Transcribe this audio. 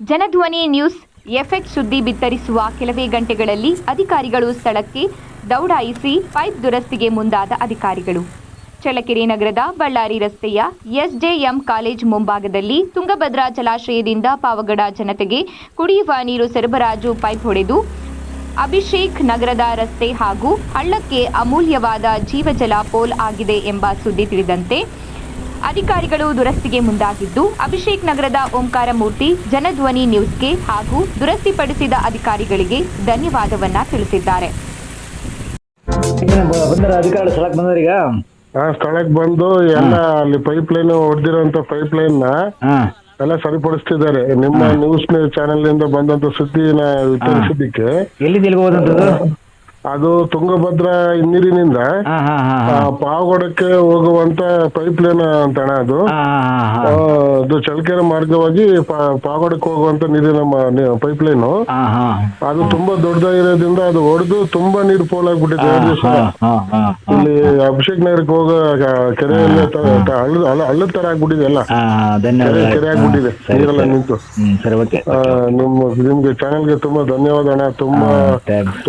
Janadhwani news effect ಸುದ್ದಿ ಬಿತ್ತರಿಸುವ ಕೆಲವೇ ಗಂಟೆಗಳಲ್ಲಿ ಅಧಿಕಾರಿಗಳು ಸ್ಥಳಕ್ಕೆ ದೌಡಾಯಿಸಿ ಪೈಪ್ ದುರಸ್ತಿಗೆ ಮುಂದಾದ ಅಧಿಕಾರಿಗಳು. ಚಳ್ಳಕೆರೆ ನಗರದ ಬಳ್ಳಾರಿ ರಸ್ತೆಯ ಎಸ್ಜೆಎಂ ಕಾಲೇಜ್ ಮುಂಭಾಗದಲ್ಲಿ ತುಂಗಭದ್ರಾ ಜಲಾಶಯದಿಂದ ಪಾವಗಡ ಜನತೆಗೆ ಕುಡಿಯುವ ನೀರು ಸರಬರಾಜು ಪೈಪ್ ಹೊಡೆದು, ಅಭಿಷೇಕ್ ನಗರದ ರಸ್ತೆ ಹಾಗೂ ಹಳ್ಳಕ್ಕೆ ಅಮೂಲ್ಯವಾದ ಜೀವಜಲ ಪೋಲ್ ಆಗಿದೆ ಎಂಬ ಸುದ್ದಿ ತಿಳಿದಂತೆ ಅಧಿಕಾರಿಗಳು ದುರಸ್ತಿಗೆ ಮುಂದಾಗಿದ್ದು ಅಭಿಷೇಕ್ ನಗರದ ಓಂಕಾರ ಮೂರ್ತಿ ಜನಧ್ವನಿ ನ್ಯೂಸ್ಗೆ ಹಾಗೂ ದುರಸ್ತಿಪಡಿಸಿದ ಅಧಿಕಾರಿಗಳಿಗೆ ಧನ್ಯವಾದವನ್ನ ತಿಳಿಸಿದ್ದಾರೆ. ಈಗ ಸ್ಥಳಕ್ಕೆ ಆ ಸ್ಥಳಕ್ಕೆ ಬಂದು ಎಲ್ಲ ಅಲ್ಲಿ ಪೈಪ್ ಲೈನ್ ಹೊಡೆದಿರೋಂತ ಪೈಪ್ ಲೈನ್ನ ಎಲ್ಲ ಸರಿಪಡಿಸ್ತಿದ್ದಾರೆ. ನಿಮ್ಮ ನ್ಯೂಸ್ ಚಾನೆಲ್ನಿಂದ ಬಂದಂತ ಸುದ್ದಿನ ತಿಳಿಸಿದ್ದಕ್ಕೆ ಅದು ತುಂಗಭದ್ರಾ ನೀರಿನಿಂದ ಹಾ ಹಾ ಹಾ ಆ, ಪಾವಗಡಕ್ಕೆ ಹೋಗುವಂತ ಪೈಪ್ ಲೈನ್ ಅಂತಣ ಅದು. ಹಾ ಹಾ ಆ, ಅದು ಚಳ್ಳಕೆರೆ ಮಾರ್ಗವಾಗಿ ಪಾ- ಪಾವಗಡಕ್ಕೆ ಹೋಗುವಂತ ನೀರಿನ ಪೈಪ್ ಲೈನ್ ಹಾ ಹಾ. ಅದು ತುಂಬಾ ದೊಡ್ಡದಾಗಿರೋದ್ರಿಂದ ಅದು ಹೊಡೆದು ತುಂಬಾ ನೀರು ಪೋಲಾಗ್ಬಿಟ್ಟಿದೆ ಎರಡು ದಿವಸ. ಹಾ ಹಾ ಇಲ್ಲಿ ಅಭಿಷೇಕ್ ನಗರಕ್ಕೆ ಹೋಗೋ ಆ, ಕೆರೆಯಲ್ಲಿ ತ- ತ- ಹಳ್ಳ ಹಳ್ಳ- ಹಳ್ಳದ ತರ ಆಗ್ಬಿಟ್ಟಿದೆ ಎಲ್ಲ. ಹಾ ಕೆರೆ ಧನ್ಯವಾದ. ಕೆರೆ ಆಗ್ಬಿಟ್ಟಿದೆ. ನೀರೆಲ್ಲ ನಿಂತು. ಹ್ಮ್ ಸರಿ ಓಕೆ ಆ, ನಿಮ್ಮ ನಿಮ್ಗೆ ಚಾನೆಲ್ಗೆ ತುಂಬಾ ಧನ್ಯವಾದ ಅಣ್ಣ. ತುಂಬಾ ಥ್ಯಾಂಕ್ಸ್